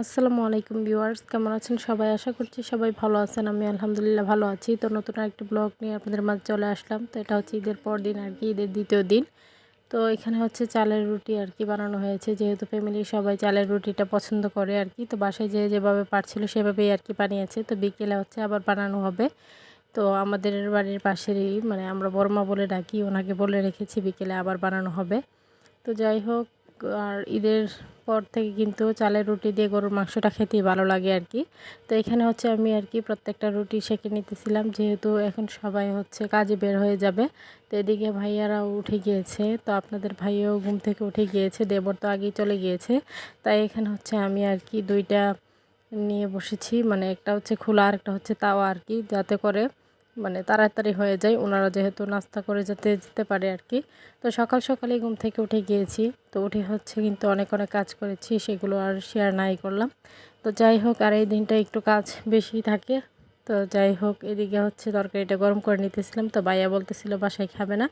আসসালামু আলাইকুম ভিউয়ার্স, কেমন আছেন সবাই? আশা করছি সবাই ভালো আছেন। আমি আলহামদুলিল্লাহ ভালো আছি। তো নতুন একটি ব্লগ নিয়ে আপনাদের মাঝে চলে আসলাম। তো এটা হচ্ছে ঈদের পর দিন আর কি, ঈদের দ্বিতীয় দিন। তো এখানে হচ্ছে চালের রুটি আর কি বানানো হয়েছে। যেহেতু ফ্যামিলির সবাই চালের রুটিটা পছন্দ করে আর কি, তো বাসায় যে যেভাবে পারছিল সেভাবেই আর কি বানিয়েছে। তো বিকেলে হচ্ছে আবার বানানো হবে। তো আমাদের বাড়ির পাশেরই মানে আমরা বর্মা বলে ডাকি, ওনাকে বলে রেখেছি বিকেলে আবার বানানো হবে। তো যাই হোক আর ঈদের পর থেকে কিন্তু চালের রুটি দিয়ে গরুর মাংসটা খেতেই ভালো লাগে আর কি। তো এখানে হচ্ছে আমি আর কি প্রত্যেকটা রুটি সেঁকে নিতেছিলাম, যেহেতু এখন সবাই হচ্ছে কাজে বের হয়ে যাবে। তো এদিকে ভাইয়ারাও উঠে গিয়েছে, তো আপনাদের ভাইও ঘুম থেকে উঠে গিয়েছে, দেবর তো আগেই চলে গিয়েছে। তাই এখানে হচ্ছে আমি আর কি দুইটা নিয়ে বসেছি মানে একটা হচ্ছে খোলা আর একটা হচ্ছে তাওয়া আর কি, যাতে করে মানে তাড়াতাড়ি হয়ে যায়। ওনারা যেহেতু নাস্তা করে যেতে যেতে পারে আর কি তো সকাল সকালেই ঘুম থেকে উঠে গিয়েছি। তো উঠে হচ্ছে কিন্তু অনেক অনেক কাজ করেছি। সেগুলো আর শেয়ার নাই করলাম। তো যাই হোক, আর এই দিনটা একটু কাজ বেশি থাকে। তো যাই হোক, এদিকে হচ্ছে তরকারিটা গরম করে নিতেছিলাম। তো বাইয়া বলতেছিল, বাসায় খাবে না,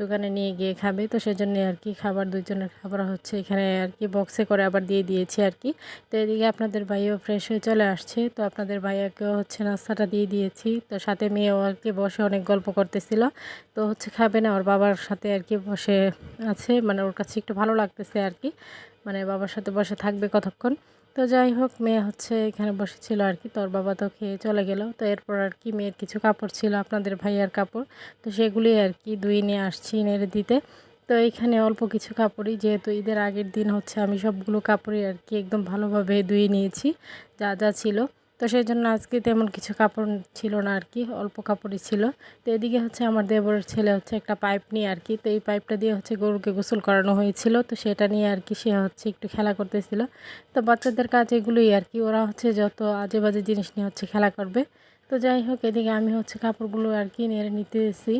দোকানে নিয়ে গিয়ে খাবে। তো সেজন্য আর কি খাবার দুজনের খাবার হচ্ছে এখানে আর কি বক্সে করে আবার দিয়ে দিয়েছি আর কি। তো এদিকে আপনাদের ভাইও ফ্রেশ হয়ে চলে আসছে। তো আপনাদের ভাইয়াকেও হচ্ছে নাস্তাটা দিয়ে দিয়েছি। তো সাথে মেয়েও আর কি বসে অনেক গল্প করতেছিল। তো হচ্ছে খাবে না, ওর বাবার সাথে আর কি বসে আছে। মানে ওর কাছে একটু ভালো লাগতেছে আর কি। মানে বাবার সাথে বসে থাকবে কতক্ষণ? তো যাই হোক, মেয়ে হচ্ছে এখানে বসেছিল আর কি, তোর বাবা তো খেয়ে চলে গেল। তো এরপর আর কি মেয়ের কিছু কাপড় ছিল, আপনাদের ভাইয়ার কাপড়। তো সেগুলি আর কি দুই নিয়ে আসছি নেড়ে দিতে। তো এইখানে অল্প কিছু কাপড়ই, যেহেতু ঈদের আগের দিন হচ্ছে আমি সবগুলো কাপড়ই আর কি একদম ভালোভাবে ধুয়ে নিয়েছি, যা যা ছিল। তো সেই জন্য আজকে তেমন কিছু কাপড় ছিল না আর কি, অল্প কাপড়ই ছিল। তো এদিকে হচ্ছে আমার দেবরের ছেলে হচ্ছে একটা পাইপ নিয়ে আর কি, তো এই পাইপটা দিয়ে হচ্ছে গরুকে গোসল করানো হয়েছিল। তো সেটা নিয়ে আর কি সে হচ্ছে একটু খেলা করতেছিল। তো বাচ্চাদের কাজ এগুলোই আর কি, ওরা হচ্ছে যত আজে বাজে জিনিস নিয়ে হচ্ছে খেলা করবে। তো যাই হোক, এদিকে আমি হচ্ছে কাপড়গুলো আর কি নেড়ে নিতেছি।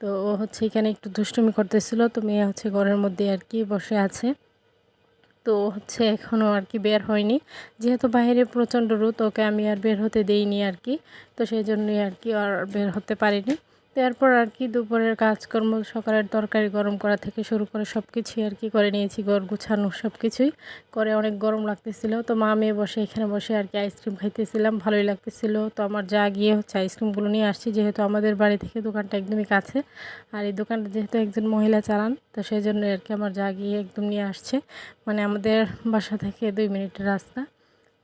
তো ও হচ্ছে এখানে একটু দুষ্টুমি করতেছিল, তো মেয়ে হচ্ছে ঘরের মধ্যে আর কি বসে আছে। তো হচ্ছে এখনও আর কি বের হয়নি। যেহেতু বাইরে প্রচণ্ড রোদ, ওকে আমি আর বের হতে দেইনি আর কি। তো সেই জন্যই আর কি আর বের হতে পারিনি। তারপর আর কি দুপুরের কাজকর্ম, সকালের তরকারি গরম করা থেকে শুরু করে সব কিছুই আর কি করে নিয়েছি গড় গুছানো সব কিছুই করে অনেক গরম লাগতেছিল, তো মা মেয়ে বসে এখানে বসে আর কি আইসক্রিম খাইতেছিলাম, ভালোই লাগতেছিল। তো আমার যা গিয়ে হচ্ছে আইসক্রিমগুলো নিয়ে আসছি, যেহেতু আমাদের বাড়ি থেকে দোকানটা একদমই কাছে। আর এই দোকানটা যেহেতু একজন মহিলা চালান, তো সেই জন্য আর কি আমার যা গিয়ে একদম নিয়ে আসছে। মানে আমাদের বাসা থেকে দুই মিনিটের রাস্তা।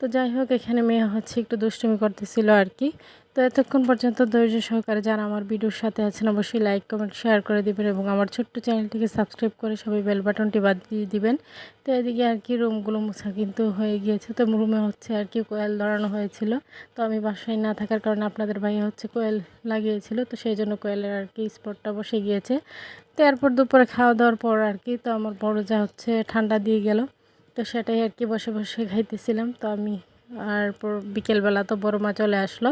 তো যাই হোক, এখানে মেয়ে হচ্ছে একটু দুষ্টুমি করতেছিল আর কি। তো এতক্ষণ পর্যন্ত ধৈর্য সহকারে যারা আমার ভিডিওর সাথে আছেন, অবশ্যই লাইক, কমেন্ট, শেয়ার করে দিবেন এবং আমার ছোট্ট চ্যানেলটিকে সাবস্ক্রাইব করে সবাই বেল বাটনটি বাদ দিয়ে দিবেন। তো এদিকে আর কি রুমগুলো মুছা কিন্তু হয়ে গিয়েছে। তো রুমে হচ্ছে আর কি কোয়েল ধরানো হয়েছিল। তো আমি বাসায় না থাকার কারণে আপনাদের ভাইয়া হচ্ছে কোয়েল লাগিয়েছিল। তো সেই জন্য কোয়েলের আর কি স্পটটা বসে গিয়েছে। তো এরপর দুপুরে খাওয়া দাওয়ার পর আর কি, তো আমার বড় যা হচ্ছে ঠান্ডা দিয়ে গেল। তো সেটাই আর কি বসে বসে খাইতেছিলাম। তো আমি আর বিকেলবেলা তো বড় মা চলে আসলো।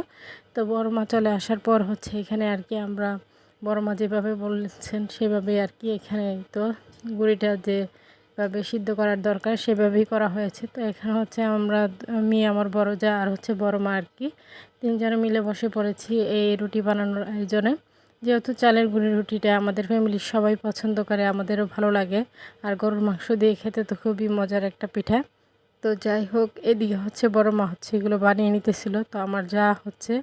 তো বড় মা চলে আসার পর হচ্ছে এখানে আর কি আমরা, বড় মা যেভাবে বলছেন সেভাবে আর কি এখানে তো গুড়িটা যেভাবে সিদ্ধ করার দরকার সেভাবেই করা হয়েছে। তো এখানে হচ্ছে আমরা, আমি, আমার বড় যা আর হচ্ছে বড় মা আর কি তিনজনে মিলে বসে পড়েছি এই রুটি বানানোর আয়োজনে। যেহেতু চালের গুঁড়ি রুটিটা আমাদের ফ্যামিলির সবাই পছন্দ করে, আমাদেরও ভালো লাগে। আর গরুর মাংস দিয়ে খেতে তো খুবই মজার একটা পিঠা। তো যাই হোক, এদিকে হচ্ছে বড় মা হচ্ছে এগুলো বানিয়ে নিতেছিল। তো আমার যা হচ্ছে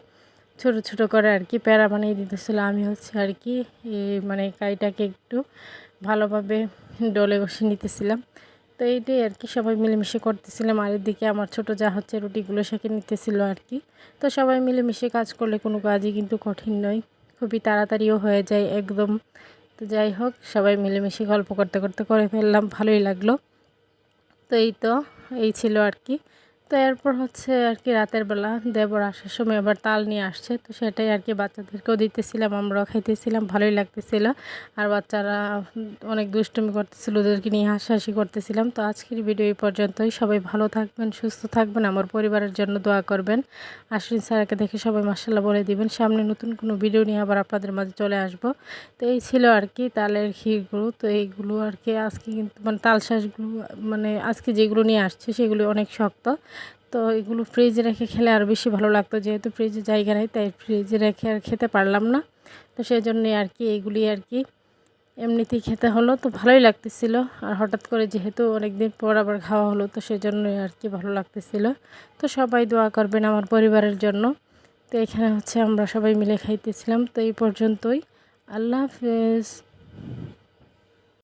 ছোট ছোট করে আর কি প্যারা বানিয়ে দিতেছিল। আমি হচ্ছে আর কি এই মানে কাইটাকে একটু ভালোভাবে ডলে বসে নিতেছিলাম। তো এইটাই আর কি সবাই মিলেমিশে করতেছিলাম। আর এদিকে আমার ছোট যা হচ্ছে রুটিগুলো সেঁকে নিতেছিল আর কি। তো সবাই মিলেমিশে কাজ করলে কোনো কাজই কিন্তু কঠিন নয়। খুবই তাড়াতাড়িও হয়ে যায় একদম। তো যাই হোক, সবাই মিলেমিশে গল্প করতে করতে করে ফেললাম, ভালোই লাগল। তো এই তো, এই ছিল আর কি। তো এরপর হচ্ছে আর কি রাতের বেলা দেবর আসার সময় আবার তাল নিয়ে আসছে। তো সেটাই আর কি বাচ্চাদেরকেও দিতেছিলাম, আমরাও খাইতেছিলাম, ভালোই লাগতেছিল। আর বাচ্চারা অনেক দুষ্টুমি করতেছিল, ওদেরকে নিয়ে হাসাহাসি করতেছিলাম। তো আজকের ভিডিও এই পর্যন্তই। সবাই ভালো থাকবেন, সুস্থ থাকবেন, আমার পরিবারের জন্য দোয়া করবেন। আশ্বিন স্যারকে দেখে সবাই মার্শাল্লাহ বলে দিবেন, সামনে নতুন কোনো ভিডিও নিয়ে আবার আপনাদের মাঝে চলে আসব। তো এই ছিল আর কি তালের ক্ষীরগুলো তো এইগুলো আর কি আজকে কিন্তু মানে তাল শাঁসগুলো মানে আজকে যেগুলো নিয়ে আসছে সেগুলো অনেক শক্ত। তো এগুলো ফ্রিজে রেখে খেলে আরও বেশি ভালো লাগতো, যেহেতু ফ্রিজে জায়গা নেই, তাই ফ্রিজে রেখে আর খেতে পারলাম না। তো সেই জন্যে আর কি এইগুলি আর কি এমনিতেই খেতে হলো, তো ভালোই লাগতেছিল। আর হঠাৎ করে যেহেতু অনেক দিন পর আবার খাওয়া হলো, তো সেজন্যই আর কি ভালো লাগতেছিল। তো সবাই দোয়া করবেন আমার পরিবারের জন্য। তো এখানে হচ্ছে আমরা সবাই মিলে খাইতেছিলাম, তো এই পর্যন্তই। আল্লাহ হাফেজ।